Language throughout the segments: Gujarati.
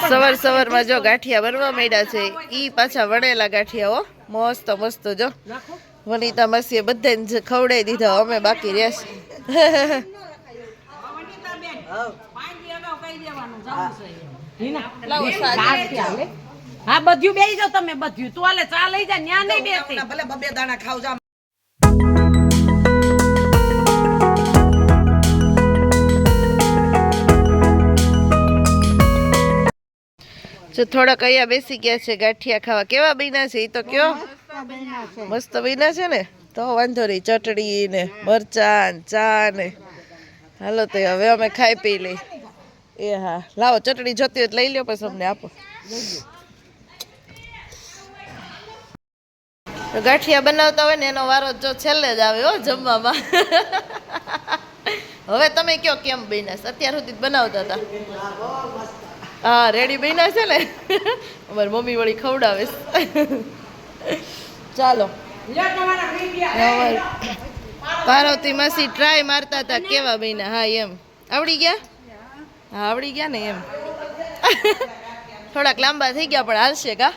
સવાર સવારમાં જો ગાંઠિયા બનવા માંડ્યા છે ઈ પાછા વણેલા ગાંઠિયા હો. મસ્ત મસ્ત જો. વનિતા માસીએ બધાને જ ખવડાવી દીધા અમે બાકી રહેશે હા. બધું બેસી જાઓ તમે બધું. તું હાલે ચા લઈ જા ન્યા નહીં બેસતી ભલે બબે દાણા ખાવ જા જો થોડાક અહીંયા બેસી ગયા છે ગાંઠિયા ખાવા. કેવા બન્યા છે? એ તો કયો? મસ્ત બન્યા છે. ને? તો વાંધો નહીં ચટણી ને મરચાં ચા ને. હાલો તો હવે અમે ખાઈ પી લઈ એ હા. લાવો ચટણી જોતી હોય લઈ લ્યો પછી અમને આપો. ગાંઠિયા બનાવતા હોય ને એનો વારો જો છેલ્લે જ આવે હો જમવામાં. હવે તમે કયો કેમ બન્યા અત્યાર સુધી બનાવતા હતા. હા રેડી બન્યા છે ને? અમારી મમ્મી વળી ખવડાવે ચાલો. પાર્વતી માસી ટ્રાય મારતા હતા, કેવા બન્યા? હા, એમ. આવડી ગયા? હા, આવડી ગયા ને એમ. થોડાક લાંબા થઈ ગયા, પણ હાલશે કા?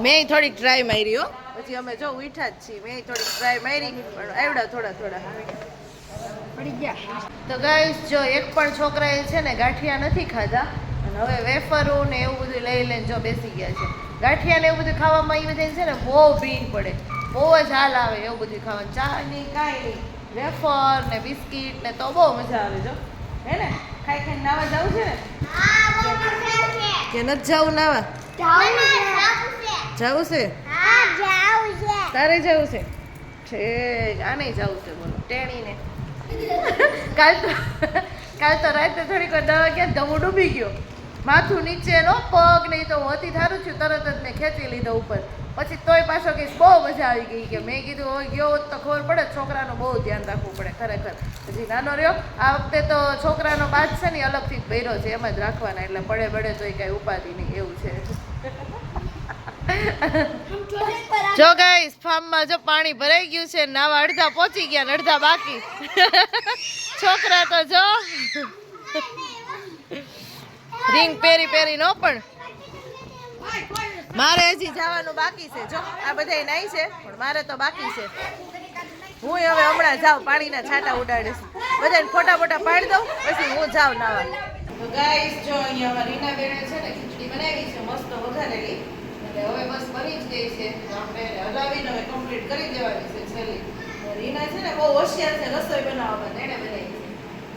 મેં થોડીક ટ્રાય મારી, હો. પછી અમે જો ઉઠા જ છીએ, મેં થોડીક ટ્રાય મારી, પણ આવડા થોડા થોડા. તો ગાઈસ જો એક પણ છોકરાએ છે ને ગાંઠિયા નથી ખાધા અને હવે વેફરો ને એવું બધું લઈ લઈને જો બેસી ગયા છે. ગાંઠિયા ને એવું બધું ખાવામાં એ બધા છે ને બહુ ભીડ પડે. બહુ જ હાલ આવે એવું બધું ખાવાનું. ચા ની કાંઈ નહીં. વેફર ને બિસ્કિટ ને તો બહુ મજા આવે જો. હે ને? ખાઈ ખાઈને નાવા જવું છે ને? કે નથી જવું નાવા? જવું છે. તારે જવું છે? ઠીક આને જવું છે બોલો. ટેણીને. કાલ તો કાલ તો રાતે થોડીક દવા ગયા તો ડૂબી ગયો. માથું નીચેનો પગ નહીં તો હું હતી થારું છું, તરત જ મેં ખેંચી લીધો ઉપર. પછી તોય પાછો કહીશ, બહુ મજા આવી ગઈ. કે મેં કીધું હોય ગયો તો ખબર પડે, છોકરાનું બહુ ધ્યાન રાખવું પડે ખરેખર. હજી નાનો રહ્યો, આ વખતે તો છોકરાનો બાદ છે ને અલગથી જ ભર્યો છે, એમ જ રાખવાના, એટલે પડે પડે તોય કાંઈ ઉપાધિ નહીં, એવું છે. જો ગાઈસ ફાર્મમાં જો પાણી ભરાઈ ગયું છે, નાવા અડધા પહોંચી ગયા ને અડધા બાકી. છોકરા તો જો. રિંગ પહેરી પહેરી નો પણ. મારે હજી જવાનું બાકી છે, જો. આ બધાય નાઈ છે, પણ મારે તો બાકી છે. હું હવે હમણાં જાઉં, પાણીના છાંટા ઉડાડીશ. બધાને ફોટા ફોટા પાડી દઉં, પછી હું જાઉં નાવા. તો ગાઈસ જો અહીંયા રીના બેને છે ને ખીચડી બનાવી છે, મસ્ત વઘારેલી. એટલે હવે બસ બની જ ગઈ છે. તો આપણે હલાવીને હવે કમ્પ્લીટ કરી દેવાની છે છેલ્લી. રીના છે ને બહુ હોશિયાર છે રસોઈ બનાવવામાં એને બનાવી છે.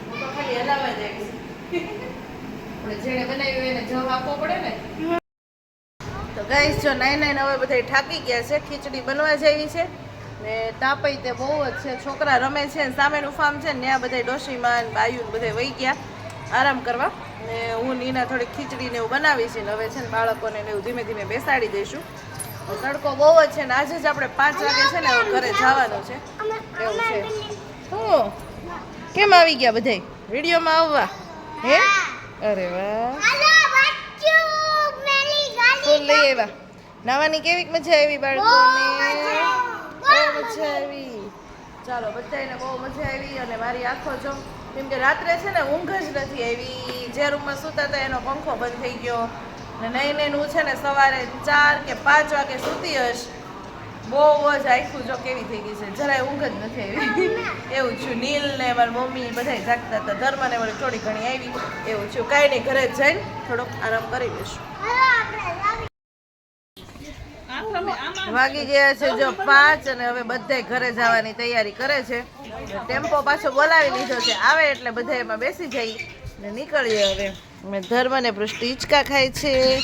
હું તો ખાલી હલાવવા જાય આવીશ આપણે જેણે બનાવી એને જવાબ આપવો પડે ને. ગાઈસ જો નાઈ નાઈને હવે બધા થાકી ગયા છે, ખીચડી બનવા જેવી છે. ને તાપઈ તે બહુ જ છે, છોકરા રમે છે સામેનું ફાર્મ છે ને, ત્યાં બધા ડોશીમાં બાયું બધા વહી ગયા. આરામ કરવા. ને હું નીના થોડી ખીચડી ને એવું બનાવી છે ને હવે છે ને બાળકોને એવું ધીમે ધીમે બેસાડી દઈશું. તડકો બહુ જ છે ને આજે જ આપણે પાંચ વાગે છે ને હવે ઘરે જવાનું છે. એવું છે. હું? કેમ આવી ગયા બધાય? વિડીયોમાં આવવા? હે? અરે વાહ. ફૂલ લઈ આવ્યા. નાવાની કેવી મજા આવી બાળકોને? બહુ મજા આવી. ચાલો બધાને બહુ મજા આવી અને મારી આંખો જો. કેમ કે રાત્રે છે ને ઊંઘ જ નથી આવી. જે રૂમમાં સૂતા હતા એનો પંખો બંધ થઈ ગયો. ને નહીં નહીં હું છે ને સવારે ચાર કે પાંચ વાગે સૂતી હશ બહુ જ આખું જો કેવી થઈ ગઈ છે. જરાય ઊંઘ જ નથી આવી. એવું છું. નીલ ને મારી મમ્મી બધા જાગતા હતા. ધર્મ ને થોડી ઘણી આવી. એવું છું. કાંઈ નહીં, ઘરે જઈને થોડોક આરામ કરી લઈશું. વાગી ગયા છે જો પાંચ અને હવે બધા ઘરે જવાની તૈયારી કરે છે. ટેમ્પો પાછો બોલાવી લીધો છે. આવે એટલે બધા એમાં બેસી જઈ ને નીકળીએ હવે. અમે ધર્મ ને પૃષ્ટિ હિંચકા ખાય છે.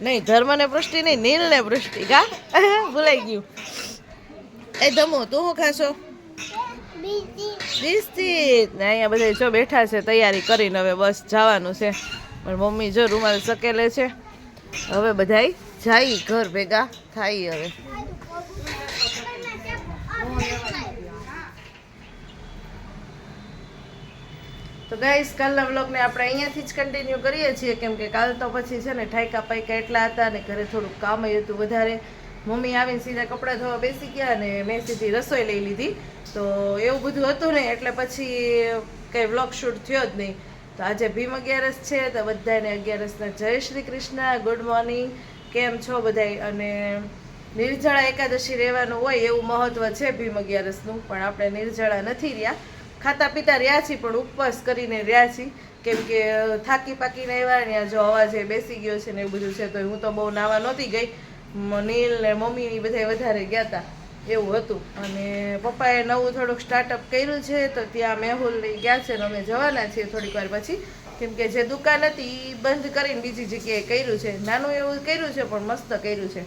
નહીં ધર્મ ને પૃષ્ટિ નહીં નીલ ને પૃષ્ટિ કા ભૂલાઈ ગયું. એ ધમો, તું શું ખાશો? બિસ્કિટ. ને અહીંયા બધા જો બેઠા છે તૈયારી કરીને હવે બસ જવાનું છે. પણ મમ્મી જો રૂમાલ સકેલે છે. હવે બધાય જાય ઘર ભેગા, થાય હવે. તો ગાઈસ કાલના વ્લોગને આપણે અહીંયાથી જ કન્ટિન્યુ કરીએ છીએ, કેમ કે કાલ તો પછી છે ને ઠાયકા પાયકા એટલા હતા ને ઘરે થોડુંક કામ હતું વધારે. મમ્મી આવીને સીધા કપડાં ધોવા બેસી ગયા અને મેં સીધી રસોઈ લઈ લીધી. તો એવું બધું હતું ને, એટલે પછી કંઈ વ્લોગ શૂટ થયો જ નહીં. તો આજે ભીમ અગિયારસ છે, તો બધાને અગિયારસના જય શ્રી કૃષ્ણ ગુડ મોર્નિંગ કેમ છો બધાય? અને નિર્જળા એકાદશી રહેવાનું હોય એવું મહત્વ છે ભીમ અગિયારસનું પણ આપણે નિર્જળા નથી રહ્યા. ખાતા પીતા રહ્યા છીએ, પણ ઉપવાસ કરીને રહ્યા છીએ. કેમ કે થાકી પાકીને આવ્યા ને જો અવાજ એ બેસી ગયો છે ને એવું બધું છે તો હું તો બહુ નાવા નહોતી ગઈ. નીલ ને મમ્મી બધા વધારે ગયા હતા એવું હતું. અને પપ્પાએ નવું થોડુંક સ્ટાર્ટઅપ કર્યું છે, તો ત્યાં મેહુલ ગયા છે ને અમે જવાના છીએ થોડીક વાર પછી. કેમ કે જે દુકાન હતી એ બંધ કરીને બીજી જગ્યાએ કર્યું છે. નાનું એવું કર્યું છે, પણ મસ્ત કર્યું છે.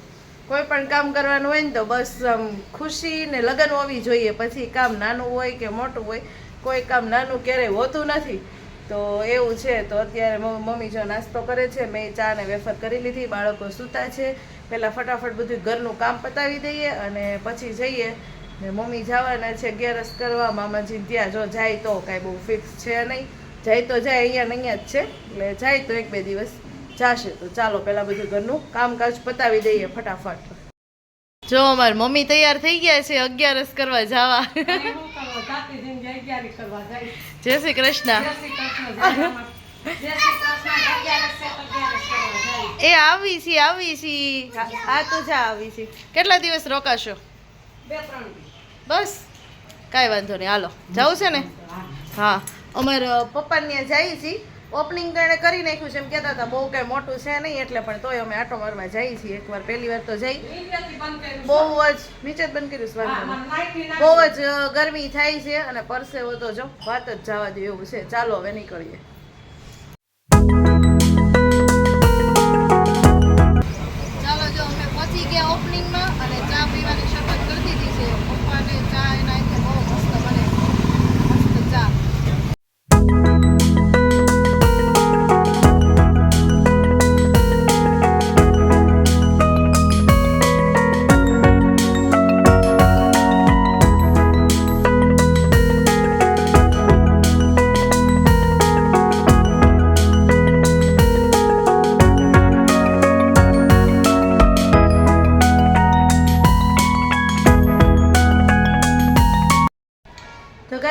કોઈ પણ કામ કરવાનું હોય ને તો બસ આમ ખુશી ને લગન હોવી જોઈએ. પછી કામ નાનું હોય કે મોટું હોય, કોઈ કામ નાનું ક્યારેય હોતું નથી. તો એવું છે. તો અત્યારે મમ્મી જો નાસ્તો કરે છે, મેં ચા ને વેફર કરી લીધી, બાળકો સૂતા છે. પહેલાં ફટાફટ બધું ઘરનું કામ પતાવી દઈએ અને પછી જઈએ. ને મમ્મી જવાના છે અગિયારસ કરવા, મામાજી ત્યાં જો જાય તો કાંઈ બહુ ફિક્સ છે નહીં. જાય તો જાય અહીંયા ને અહીંયા જ છે. એટલે જાય તો એક બે દિવસ જાશે. તો ચાલો પહેલાં બધું ઘરનું કામકાજ પતાવી દઈએ ફટાફટ. જો અમાર મમ્મી તૈયાર થઈ ગયા છે અગિયારસ કરવા જવા. જાય શ્રી કૃષ્ણ. એ આવી છી આવી છી. હા તો જા આવી છી. કેટલા દિવસ રોકાશો? બે ત્રણ બસ. કાંઈ વાંધો નહીં. હાલો જવું છે ને? હા. અમારે પપ્પાને ત્યાં જાય છીએ ઓપનિંગ તો એણે કરી નાખ્યું છે એમ કહેતા હતા બહુ કાંઈ મોટું છે નહીં એટલે પણ તોય અમે આટો મારવા જઈએ છીએ એકવાર પહેલી વાર તો જઈ. બહુ જ નીચે જ બંધ કર્યું. બહુ જ ગરમી થાય છે અને પરસેવો તો જો વાત જ જવા દે એવું છે. ચાલો હવે નીકળીએ.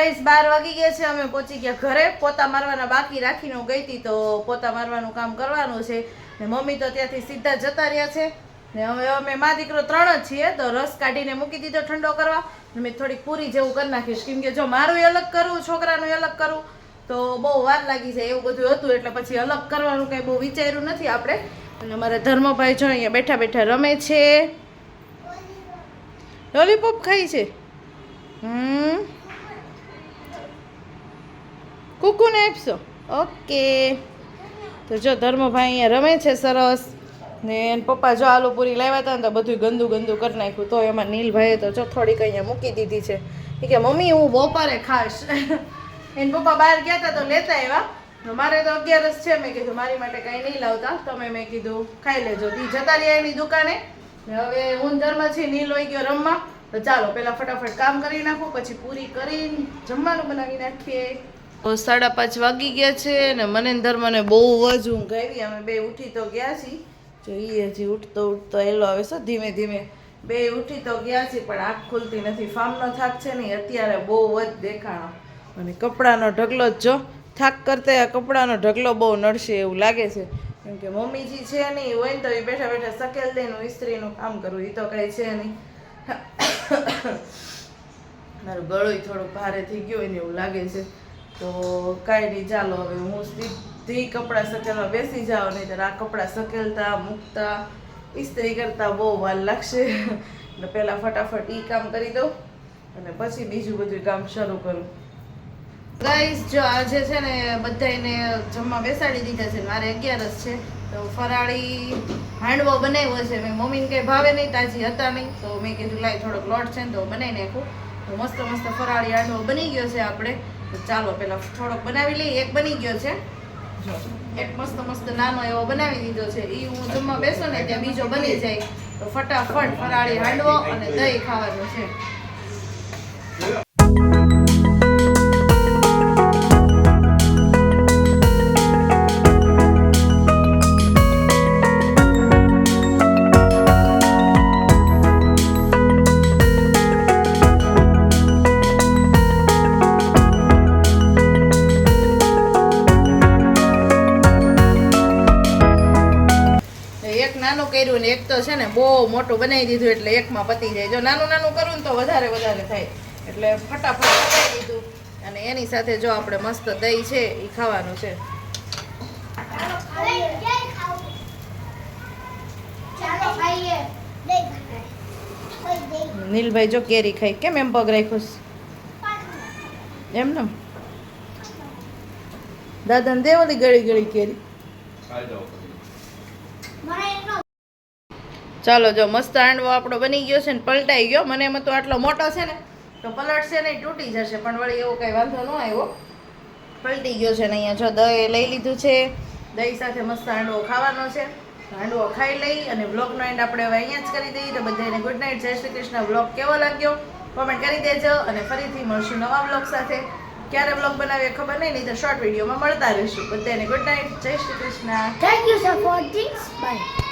ગાઈસ બાર વાગી ગયા છે, અમે પહોંચી ગયા ઘરે. પોતા મારવાના બાકી રાખીને હું ગઈ હતી તો પોતા મારવાનું કામ કરવાનું છે. ને મમ્મી તો ત્યાંથી સીધા જતા રહ્યા છે. ને હવે અમે, મા દીકરો ત્રણ જ છીએ, તો રસ કાઢીને મૂકી દીધો ઠંડો કરવા. મેં થોડીક પૂરી જેવું કરી નાખીશ. કેમ કે જો મારું અલગ કરું છોકરાનું અલગ કરું તો બહુ વાર લાગી જાય એવું બધું હતું. એટલે પછી અલગ કરવાનું કંઈ બહુ વિચાર્યું નથી આપણે. અને અમારા ધર્મભાઈ જો અહીંયા બેઠા બેઠા રમે છે. લોલીપોપ ખાઈ છે. હમ. કુકુને આપશો? ઓકે. તો જો ધર્મભાઈ અહીંયા રમે છે સરસ. ને પપ્પા જો આલુ પૂરી લાવ્યા હતા ને તો બધું ગંદુ ગંદુ કરી નાખ્યું. તો એમાં નીલભાઈએ તો જો થોડીક અહીંયા મૂકી દીધી છે. એ કે, મમ્મી, હું બપોરે ખાશ. એન પપ્પા બહાર ગયા હતા તો લેતા આવ્યા. મારે તો અગિયારસ છે. મેં કીધું, મારી માટે કાંઈ નહીં લાવતા. તમે મેં કીધું, ખાઈ લેજો. તી જતા રહ્યા એની દુકાને. હવે હું ધર્મ છે નીલ હોય ગયો રમવા. તો ચાલો પહેલાં ફટાફટ કામ કરી નાખો, પછી પૂરી કરીને જમવાનું બનાવી નાખીએ. સાડા પાંચ વાગી ગયા છે અને મને ધર્મને બહુ જ ઊંઘ આવી. અમે બે ઉઠી તો ગયા છીએ. જો ઈ હજી ઉઠતો ઉઠતો એલો આવે છે, ધીમે ધીમે. બે ઉઠી તો ગયા છીએ, પણ આંખ ખુલતી નથી. ફાર્મનો થાક છે ને અત્યારે બહુ જ દેખાણો. અને કપડાનો ઢગલો જ જો. થાક કરતા આ કપડાનો ઢગલો બહુ નડશે એવું લાગે છે. કેમ કે મમ્મીજી છે નહીં, હોય ને તો એ બેઠા બેઠા સકેલ દઈનું ઇસ્ત્રીનું કામ કરવું એ તો કાંઈ છે નહીં. મારું ગળું થોડું ભારે થઈ ગયું હોય ને એવું લાગે છે. તો કાંઈ નહીં, ચાલો હવે હું સીધી કપડાં સકેલવા બેસી જાઉં નહીં તો આ કપડાં સકેલતા, મૂકતા, ઇસ્ત્રી કરતા બહુ વાર લાગશે. એટલે પહેલાં ફટાફટ એ કામ કરી દઉં અને પછી બીજું બધું કામ શરૂ કરું. ગાઈસ જો આજે છે ને બધાને જમવા બેસાડી દીધા છે, મારે અગિયારસ છે. તો ફરાળી હાંડવો બનાવ્યો છે. મેં મમ્મીને કંઈ ભાવે નહીં, તાજી હતા નહીં. તો મેં કીધું લાઈ થોડોક લોટ છે ને તો બનાવી નાખું. તો મસ્ત મસ્ત ફરાળી હાંડવો બની ગયો છે આપણે. તો ચાલો, પેલા થોડોક બનાવી લઈએ. એક બની ગયો છે. એક મસ્ત મસ્ત નાનો એવો બનાવી દીધો છે. એ હું જમવા બેસો ને ત્યાં બીજો બની જાય. તો ફટાફટ ફરાળી હાંડવો અને દહીં ખાવાનું છે. એક નાનું કર્યું ને એક તો છે ને બહુ મોટું બનાવી દીધું એટલે એકમાં પતી જાય. જો નાનું નાનું કરું ને તો વધારે વધારે થાય. એટલે ફટાફટ પતાવી દીધું. અને એની સાથે જો આપણે મસ્ત દહીં છે એ ખાવાનું છે. નીલભાઈ જો કેરી ખાઈ. કેમ એમ પગ રાખ્યો એમ ને? દાદાને દેવાની ગળી ગળી કેરી મને એકનો ચાલો જો મસ્ત હાંડવો આપણો બની ગયો છે ને પલટાઈ ગયો. મને એમાં તો આટલો મોટો છે ને, તો પલટશે નહીં તૂટી જશે, પણ વળી એવો કંઈ વાંધો ન આવ્યો. પલટી ગયો છે ને અહીંયા જો દહીં લઈ લીધું છે. દહીં સાથે મસ્ત હાંડવો ખાવાનો છે. હાંડવો ખાઈ લઈ અને બ્લોગનો એન્ડ આપણે હવે અહીંયા જ કરી દઈએ. તો બધાને ગુડ નાઇટ જય શ્રી કૃષ્ણ. બ્લોગ કેવો લાગ્યો? કોમેન્ટ કરી દેજો અને ફરીથી મળશું નવા બ્લોગ સાથે. ક્યારે બ્લોગ બનાવીએ ખબર નહીં નહીં તો શોર્ટ વિડીયોમાં મળતા રહીશું. બધાને ગુડ નાઇટ જય Shri Krishna. Thank you sir for bye